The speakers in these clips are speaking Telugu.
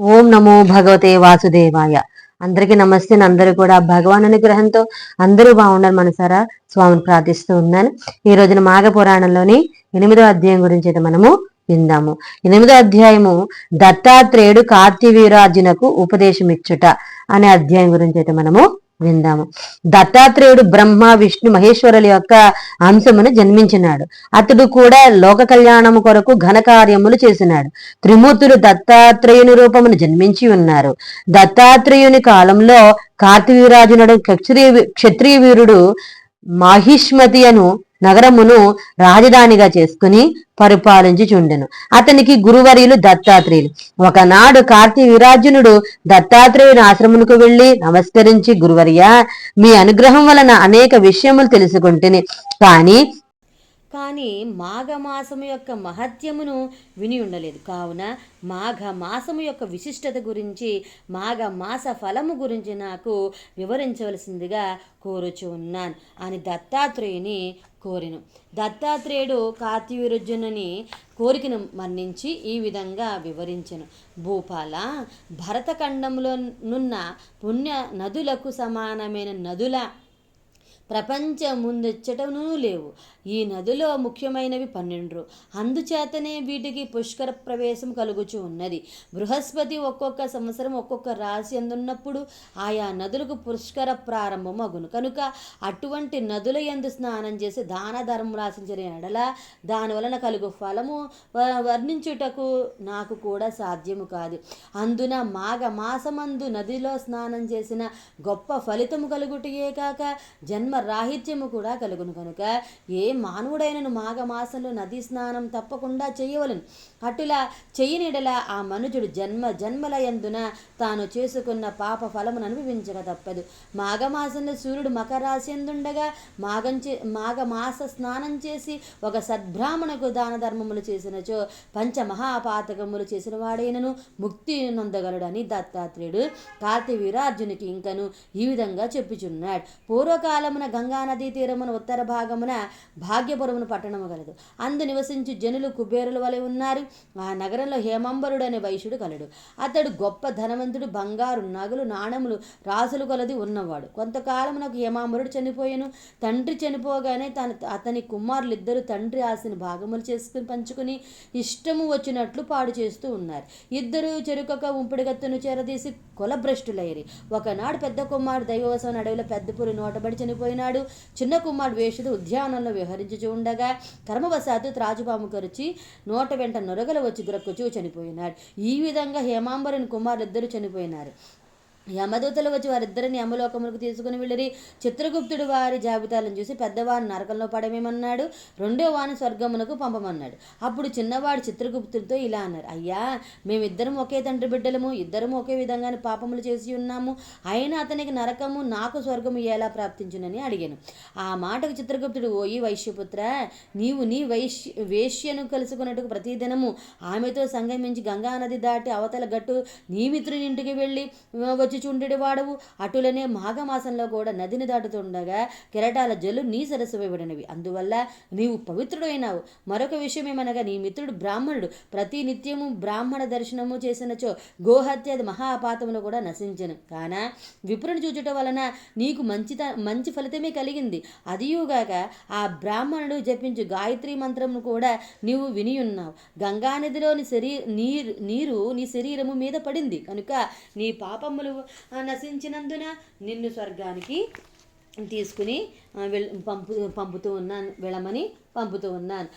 ఓం నమో భగవతే వాసుదేవాయ. అందరికీ నమస్తే. అందరూ కూడా భగవాన్ అనుగ్రహంతో అందరూ బాగుండాలి మనసారా స్వామిని ప్రార్థిస్తూ ఉన్నాను. ఈ రోజున మాఘ పురాణంలోని ఎనిమిదో అధ్యాయం గురించి అయితే మనము విందాము. ఎనిమిదో అధ్యాయము దత్తాత్రేయుడు కార్తీవీరార్జునకు ఉపదేశం ఇచ్చుట అనే అధ్యాయం గురించి అయితే మనము విందాము. దత్తాత్రేయుడు బ్రహ్మ విష్ణు మహేశ్వరుల యొక్క అంశమును జన్మించినాడు. అతడు కూడా లోక కళ్యాణము కొరకు ఘనకార్యములు చేసినాడు. త్రిమూర్తులు దత్తాత్రేయుని రూపమును జన్మించి ఉన్నారు. దత్తాత్రేయుని కాలంలో కార్తీవీరాజునుడు క్షత్రియ క్షత్రియ వీరుడు మాహిష్మతి అను నగరమును రాజధానిగా చేసుకుని పరిపాలించుచుండెను అతనికి గురువర్యులు దత్తాత్రేయులు. ఒకనాడు కార్తీ విరాజునుడు దత్తాత్రేయుని ఆశ్రమునికి వెళ్ళి నమస్కరించి గురువర్య మీ అనుగ్రహం వలన అనేక విషయములు తెలుసుకుంటుని కానీ కానీ మాఘమాసము యొక్క మహత్యమును విని ఉండలేదు. కావున మాఘ మాసము యొక్క విశిష్టత గురించి మాఘ మాస ఫలము గురించి నాకు వివరించవలసిందిగా కోరుచు ఉన్నాను అని దత్తాత్రేయుని కోరిను. దత్తాత్రేయుడు కార్తీవీరుజునని కోరికను మన్నించి ఈ విధంగా వివరించెను. భూపాల భరతఖండంలో నున్న పుణ్య నదులకు సమానమైన నదుల ప్రపంచం ముందెచ్చటనూ లేవు. ఈ నదిలో ముఖ్యమైనవి పన్నెండు. అందుచేతనే వీటికి పుష్కర ప్రవేశం కలుగుచూ ఉన్నది. బృహస్పతి ఒక్కొక్క సంవత్సరం ఒక్కొక్క రాశి అందున్నప్పుడు ఆయా నదులకు పుష్కర ప్రారంభం అగును. కనుక అటువంటి నదుల ఎందు స్నానం చేసి దాన ధర్మం రాసించిన ఎడల దాని వలన కలుగు ఫలము వ- వర్ణించుటకు నాకు కూడా సాధ్యము కాదు. అందున మాఘ మాసమందు నదిలో స్నానం చేసిన గొప్ప ఫలితము కలుగుటయే కాక జన్మ రాహిత్యము కూడా కలుగును కనుక. ఏ మానవుడైనను మాఘమాసంలో నదీ స్నానం తప్పకుండా చేయవలను. అటులా చెయ్యనిడల ఆ మనుజుడు జన్మ జన్మల యందున తాను చేసుకున్న పాప ఫలమును అనుభవించక తప్పదు. మాఘమాసంలో సూర్యుడు మకరాశి ఎందుండగా మాఘం చే మాఘమాస స్నానం చేసి ఒక సద్బ్రాహ్మణకు దాన ధర్మములు చేసినచో పంచ మహాపాతకములు చేసిన వాడైనను ముక్తి నొందగలడని దత్తాత్రేయుడు కార్తీవీరార్జునికి ఇంకను ఈ విధంగా చెప్పుచున్నాడు. పూర్వకాలమున గంగా నదీ తీరమున ఉత్తర భాగమున భాగ్యపురమును పట్టణము గలదు. అందు నివసించి జనులు కుబేరుల వలె ఉన్నారు. ఆ నగరంలో హేమంబరుడు అనే వైశ్యుడు కలడు. అతడు గొప్ప ధనవంతుడు బంగారు నగలు నాణములు రాసులు కొలది ఉన్నవాడు. కొంతకాలమునకు హేమాంబరుడు చనిపోయాను. తండ్రి చనిపోగానే తన అతని కుమారులు ఇద్దరు తండ్రి ఆశని భాగములు చేసుకుని పంచుకుని ఇష్టము వచ్చినట్లు పాడు చేస్తూ ఉన్నారు. ఇద్దరు చెరుకొక ఉంపిడిగత్తును చేరదీసి కులభ్రష్టులయ్యి ఒకనాడు పెద్ద కుమారుడు దైవవసం అడవిలో పెద్దపురి నోటబడి నాడు చిన్న కుమారుడు వేషుడు ఉద్యానంలో విహరించుచూ ఉండగా కర్మవశాత్తు త్రాజుపాము కరిచి నోట వెంట నొరగలు వచ్చి గ్రక్కుచూ చనిపోయినాడు. ఈ విధంగా హేమాంబరుని కుమారులు ఇద్దరు చనిపోయినారు. యమదూతలు వచ్చి వారిద్దరిని యమలోకములకు తీసుకుని వెళ్ళిరి. చిత్రగుప్తుడు వారి జాబితాలను చూసి పెద్దవారిని నరకంలో పడమేమన్నాడు? రెండో వాని స్వర్గమునకు పంపమన్నాడు. అప్పుడు చిన్నవాడు చిత్రగుప్తుడితో ఇలా అన్నారు అయ్యా మేమిద్దరం ఒకే తండ్రి బిడ్డలము ఇద్దరం ఒకే విధంగానే పాపములు చేసి ఉన్నాము. అయినా అతనికి నరకము నాకు స్వర్గము ఎలా ప్రాప్తించునని అడిగాను. ఆ మాటకు చిత్రగుప్తుడు ఓ ఈ వైశ్యపుత్ర నీవు నీ వైశ్య వేశ్యను కలుసుకున్నట్టుకు ప్రతిదినము ఆమెతో సంగమించి గంగానది దాటి అవతల గట్టు నీ మిత్రుని ఇంటికి వెళ్ళి వచ్చి చుండెడి వాడవు అటులనే మాఘమాసంలో కూడా నదిని దాటుతుండగా కిరటాల జల్లు నీ సరస్సు వేయబడినవి అందువల్ల నీవు పవిత్రుడైనావు. మరొక విషయం ఏమనగా నీ మిత్రుడు బ్రాహ్మణుడు. ప్రతి నిత్యము బ్రాహ్మణ దర్శనము చేసినచో గోహత్య మహాపాతములు కూడా నశించను. కాన విపురుని చూచుట వలన నీకు మంచి మంచి ఫలితమే కలిగింది. అదియుగాక ఆ బ్రాహ్మణుడు జపించు గాయత్రి మంత్రము కూడా నీవు వినియున్నావు. గంగానదిలోని శరీ నీరు నీరు నీ శరీరము మీద పడింది. కనుక నీ పాపములు నశించినందున నిన్ను స్వర్గానికి తీసుకుని వెళ్ పంపు పంపుతూ ఉన్నాను వెళ్ళమని పంపుతూ ఉన్నాను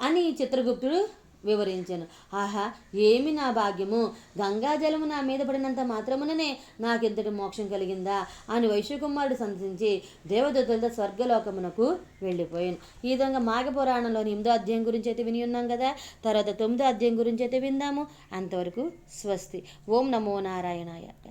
అని చిత్రగుప్తుడు వివరించాను. ఆహా ఏమి నా భాగ్యము? గంగాజలము నా మీద పడినంత మాత్రముననే నాకెంతటి మోక్షం కలిగిందా? అని వైశ్వకుమారుడు సంతరించి దేవదూతలతో స్వర్గలోకమునకు వెళ్ళిపోయాను. ఈ విధంగా మాఘ పురాణంలోని ఎనిమిదో అధ్యాయం గురించి అయితే విని ఉన్నాం కదా? తర్వాత తొమ్మిదో అధ్యాయం గురించి అయితే విందాము. అంతవరకు స్వస్తి. ఓం నమో నారాయణాయ.